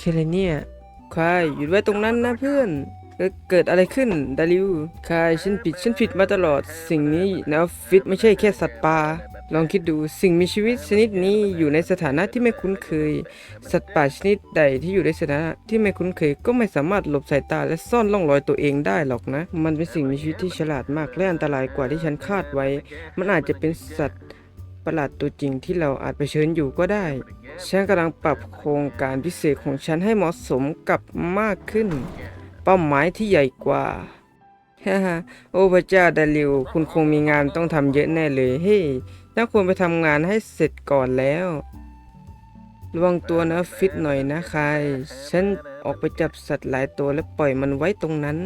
เคเลเนี่ยคายหยุดไว้ตรงนั้นนะเพื่อนเกิดอะไรขึ้นดาริวคายฉันผิดฉันผิดมาตลอด สิ่งนี้ในออฟฟิศไม่ใช่แค่สัตว์ป่าลองคิดดูสิ่งมีชีวิตชนิดนี้อยู่ในสถานะที่ไม่คุ้นเคย สัตว์ป่าชนิดใดที่อยู่ในสถานะที่ไม่คุ้นเคย ก็ไม่สามารถหลบสายตาและซ่อนร่องรอยตัวเองได้หรอกนะ มันเป็นสิ่งมีชีวิตที่ฉลาดมากและอันตรายกว่าที่ฉันคาดไว้ มันอาจจะเป็นสัตว์ ประหลาดตัวจริงที่เราอาจเผชิญอยู่ก็ได้ ฉันกำลังปรับโครงการพิเศษของฉันให้เหมาะสมกับมากขึ้น เป้าหมายที่ใหญ่กว่าฮ่าฮ่าโอ้พระเจ้าดาริว คุณคงมีงานต้องทำเยอะแน่เลย เฮ้ยน่าควรไปทำงานให้เสร็จก่อนแล้ว ระวังตัวนะฟิตหน่อยนะคาย ฉันออกไปจับสัตว์หลายตัวแล้วปล่อยมันไว้ตรงนั้น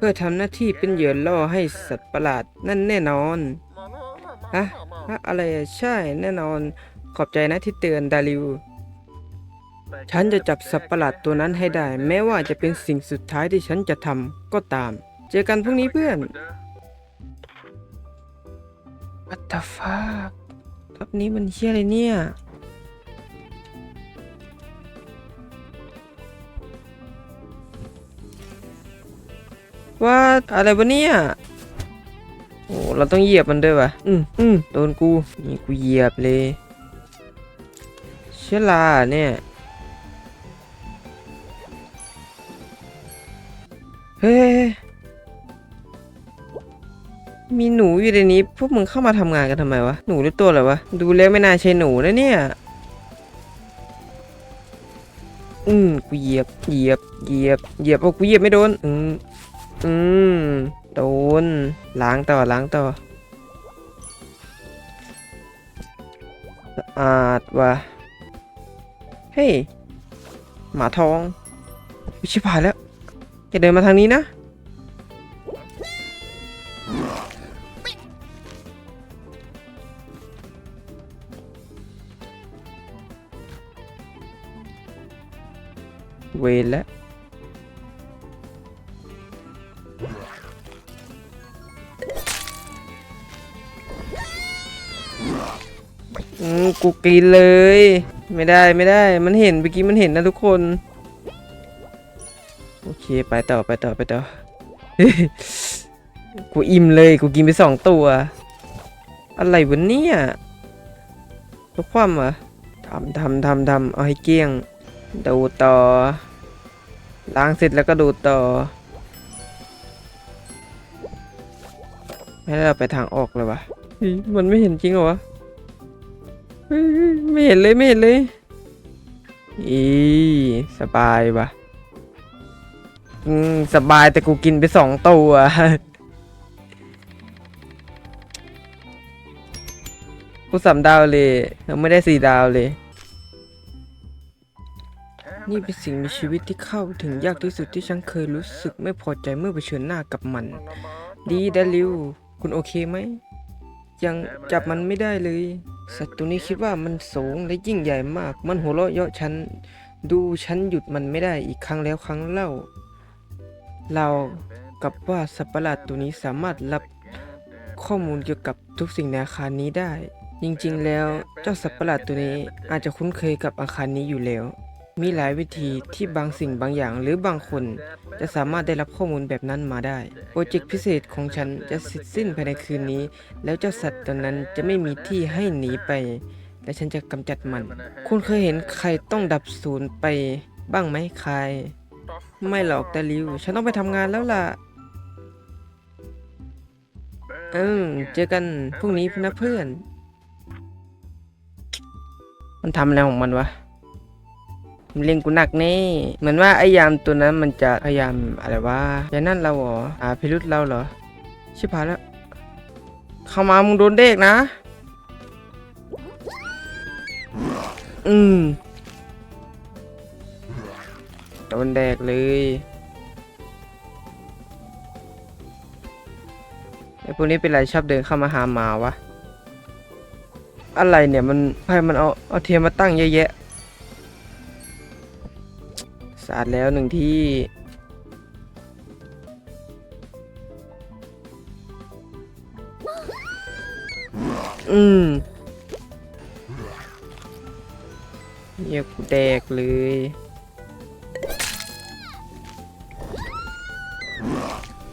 เพื่อทำหน้าที่เป็นเหยื่อล่อให้สัตว์ประหลาดนั่นแน่นอนฮะฮะอะไรอะใช่แน่นอน ขอบใจนะที่เตือนดาริว ฉันจะจับสัตว์ประหลาดตัวนั้นให้ได้ แม้ว่าจะเป็นสิ่งสุดท้ายที่ฉันจะทำก็ตาม เจอกันพรุ่งนี้เพื่อน What the fuck ทับนี้มันเชี่ยอะไรเนี่ย ว่าอะไรวะเนี่ยโอ้เราต้องเหยียบมันด้วยวะอืมอืมโดนกูนี่กูเหยียบเลยเชื้อราเนี่ยเฮ้ยมีหนูอยู่ในนี้พวกมึงเข้ามาทำงานกันทำไมวะหนูหรือตัวอะไรวะดูแล้วไม่น่าใช่หนูนะเนี่ยอืมกูเหยียบเหยียบเหยียบเหยียบโอ้กูเหยียบไม่โดนอืม อืมโดนล้างต่อล้างต่อสะอาดว่ะเฮ้ยหมาทองวิชิบหายแล้วอย่าเดินมาทางนี้นะเวรแล้ว กูกินเลย ไม่ได้ไม่ได้ มันเห็นเมื่อกี้มันเห็นนะทุกคน โอเคไปต่อไปต่อไปต่อ กูอิ่มเลยกูกินไปสองตัว อะไรวะเนี่ยทุกความเหรอทำทำทำทำเอาให้เกลี้ยง ดูต่อ ล้างเสร็จแล้วก็ดูต่อให้เราไปทางออกเลยวะมันไม่เห็นจริงเหรอวะ ไม่เห็นเลยไม่เห็นเลยอีสบายปะอืมสบายแต่กูกินไปสองตัวกูสามดาวเลยยังไม่ได้สี่ดาวเลย นี่เป็นสิ่งมีชีวิตที่เข้าถึงยากที่สุดที่ฉันเคยรู้สึกไม่พอใจเมื่อเผชิญหน้ากับมัน ดีดาริว คุณโอเคไหม ยังจับมันไม่ได้เลย สัตว์ตัวนี้คิดว่ามันสูงและยิ่งใหญ่มาก มันหัวเราะเยาะฉัน ดูฉันหยุดมันไม่ได้อีกครั้งแล้วครั้งเล่า เรากับว่าสัตว์ประหลาดตัวนี้สามารถรับข้อมูลเกี่ยวกับทุกสิ่งในอาคารนี้ได้ จริงๆ แล้วเจ้าสัตว์ประหลาดตัวนี้อาจจะคุ้นเคยกับอาคารนี้อยู่แล้ว มีหลายวิธีที่บางสิ่งบางอย่างหรือบางคน จะสามารถได้รับข้อมูลแบบนั้นมาได้ โปรเจกต์พิเศษของฉันจะเสร็จสิ้นภายในคืนนี้ แล้วเจ้าสัตว์ตัวนั้นจะไม่มีที่ให้หนีไป และฉันจะกำจัดมัน คุณเคยเห็นใครต้องดับศูนย์ไปบ้างไหมใคร ไม่หรอกแต่ริว ฉันต้องไปทำงานแล้วล่ะอืมเจอกันพรุ่งนี้นะเพื่อน มันทำอะไรของมันวะ มันเล่นกูหนักแน่เหมือนว่าไอ้ยามตัวนั้นมันจะพยายามอะไรวะยานั่นเราเหรอหาพิรุษเราเหรอ ชิบหายแล้ว เข้ามามึงโดนเด็กนะ อืมโดนแดกเลยไอ้พวกนี้เป็นไรชอบเดินเข้ามาหามาวะ อะไรเนี่ยมันใครมันเอาเอาเทียมมาตั้งเยอะแยะะอาดแล้วหนึ่งที่ อืมเรียกกูแดกเลย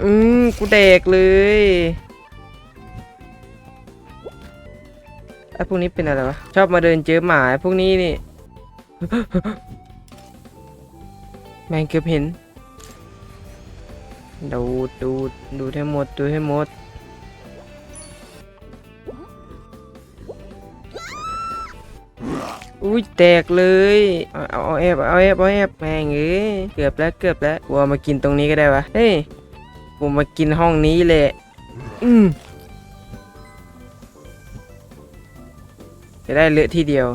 อืมกูแดกเลยไอ้พวกนี้เป็นอะไรวะ ชอบมาเดินเจอหมาพวกนี้นี่ แมงเกือบเห็น ดูดูดูให้หมด ดูให้หมด อุ้ยแตกเลยเอาเอาเอาแอบเอาแอบเอาแอบแมงเอ้ยเกือบแล้วเกือบแล้วกูเอามากินตรงนี้ก็ได้วะ เฮ้ยกูมากินห้องนี้แหละอืมจะได้เลอะทีเดียว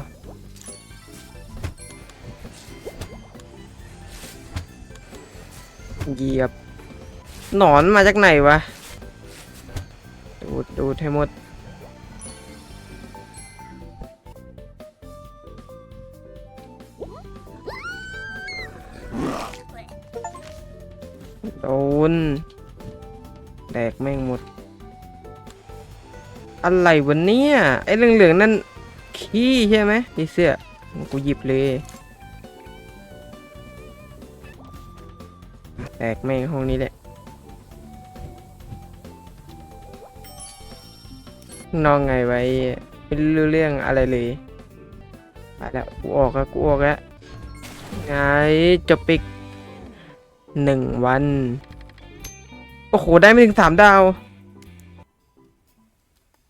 เหยียบ หนอนมาจากไหนวะ ดูดดูดให้หมด โดน แดกแม่งหมด อะไรวะเนี่ยไอ้เหลืองๆนั่นขี้ใช่ไหมพี่เสื้อ กูหยิบเลย ตกแม่งห้องนี้แหละนองไงไว้ไม่รู้เรื่องอะไรเลยไปแล้วกูออกแล้วกูออกแล้วไงจบปิกหนึ่งวัน โอ้โห ได้ไม่ถึงสามดาว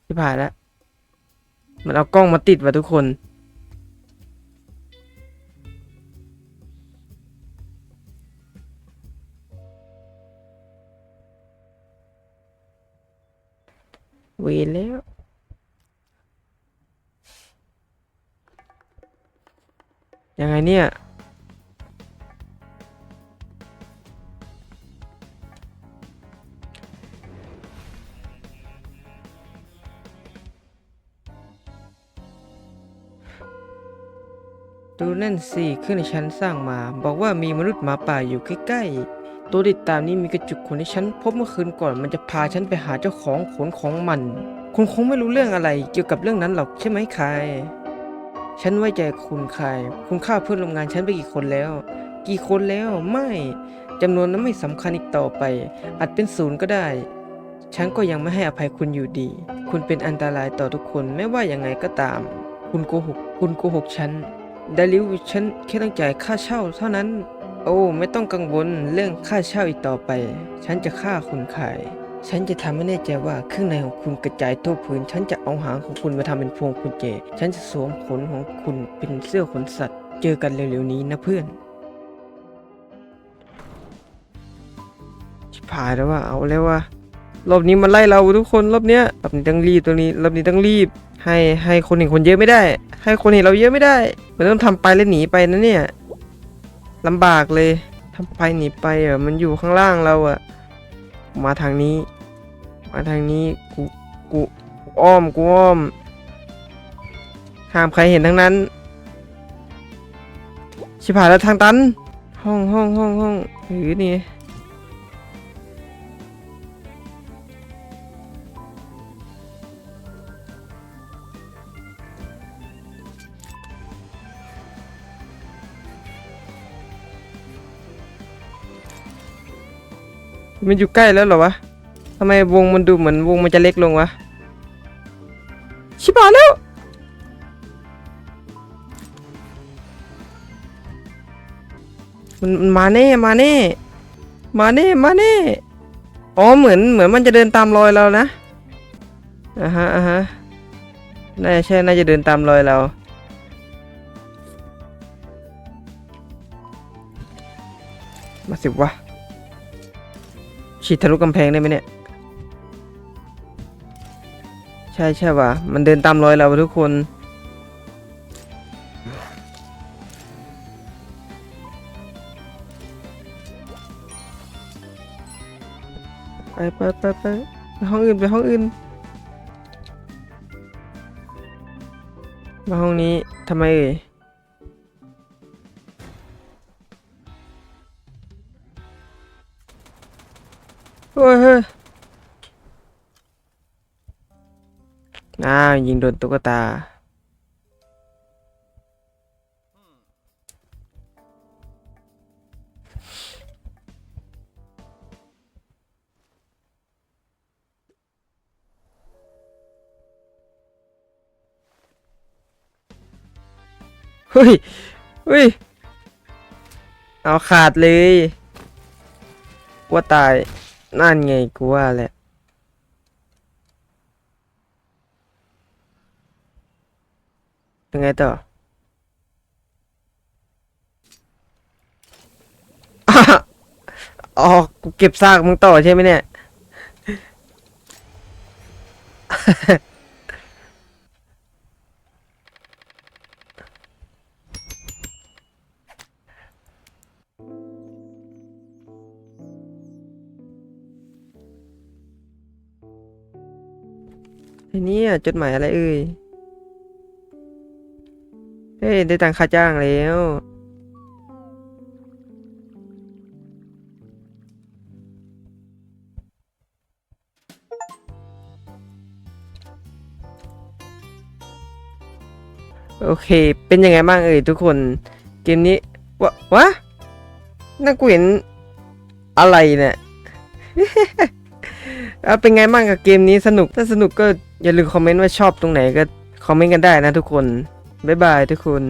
ที่ผ่านแล้ว มันเอากล้องมาติดว่ะทุกคน เวรแล้ว ยังไงเนี่ย ดูนั่นสิเครื่องที่ฉันสร้างมา บอกว่ามีมนุษย์หมาป่าอยู่ใกล้ ๆ ตัวติดตามนี้มีกระจุกขนที่ฉันพบเมื่อคืนก่อนมันจะพาฉันไปหาเจ้าของขนของมัน คุณคงไม่รู้เรื่องอะไรเกี่ยวกับเรื่องนั้นหรอกใช่ไหมคายฉันไว้ใจคุณคายคุณฆ่าเพื่อนร่วมงานฉันไปกี่คนแล้ว กี่คนแล้วไม่จำนวนนั้นไม่สำคัญอีกต่อไป อาจเป็นศูนย์ก็ได้ ฉันก็ยังไม่ให้อภัยคุณอยู่ดี คุณเป็นอันตรายต่อทุกคนไม่ว่ายังไงก็ตาม คุณโกหก คุณโกหกฉันดาริวฉันแค่ต้องจ่ายค่าเช่าเท่านั้น โอ้ไม่ต้องกังวลเรื่องค่าเช่าอีกต่อไป ฉันจะฆ่าคุณขาย ฉันจะทำให้แน่ใจว่าเครื่องในของคุณกระจายทั่วพื้น ฉันจะเอาหางของคุณมาทำเป็นพวงกุญแจ ฉันจะสวมขนของคุณเป็นเสื้อขนสัตว์ เจอกันเร็วๆนี้นะเพื่อนชิบหายแล้วว่าเอาแล้วว่ารอบนี้มันไล่เราทุกคนรอบเนี้ยรอบนี้ต้องรีบตรงนี้รอบนี้ต้องรีบ ให้ให้คนเห็นคนเยอะไม่ได้ ให้คนเห็นเราเยอะไม่ได้มันต้องทำไปแล้วหนีไปนะเนี่ย ลำบากเลยทำไปหนีไปอะมันอยู่ข้างล่างเราอะ มาทางนี้ มาทางนี้กูกูกอ้อมกูอ้อมห้ามใครเห็นทั้งนั้น ชิบหายแล้วทางตัน ห้องห้องห้องห้องหรือนี่ มันอยู่ใกล้แล้วเหรอวะทำไมวงมันดูเหมือนวงมันจะเล็กลงวะ ชิบหายแล้ว มันมาแน่มาแน่ มาแน่มาแน่ อ๋อเหมือนเหมือนมันจะเดินตามรอยเรานะอ่าฮะอ่าฮะน่าจะใช่น่าจะเดินตามรอยเรามาสิวะ ฉีดทะลุกำแพงได้ไหมเนี่ย ใช่ใช่ว่ะ มันเดินตามรอยเราทุกคน ไปไปไปไปห้องอื่นไปห้องอื่น มาห้องนี้ทำไมเอ่ย อ้าวยิงโดนตุ๊กตา เฮ้ย เฮ้ย เอาขาดเลยว่าตาย นั่นไงกูว่าแหละยังไงต่ออ๋อกูเก็บซากมึงต่อใช่ไหมเนี่ย ทีนี้จดหมายอะไรเอ่ย เฮ้ย ได้ตังค่าจ้างแล้ว โอเค เป็นยังไงบ้างเอ่ยทุกคน เกมนี้ วะ วะนั่นกูเห็นอะไรเนี่ย เป็นไงบ้างกับเกมนี้สนุก ถ้าสนุกก็ อย่าลืมคอมเมนต์ว่าชอบตรงไหนก็คอมเมนต์กันได้นะทุกคน บ๊ายบายทุกคน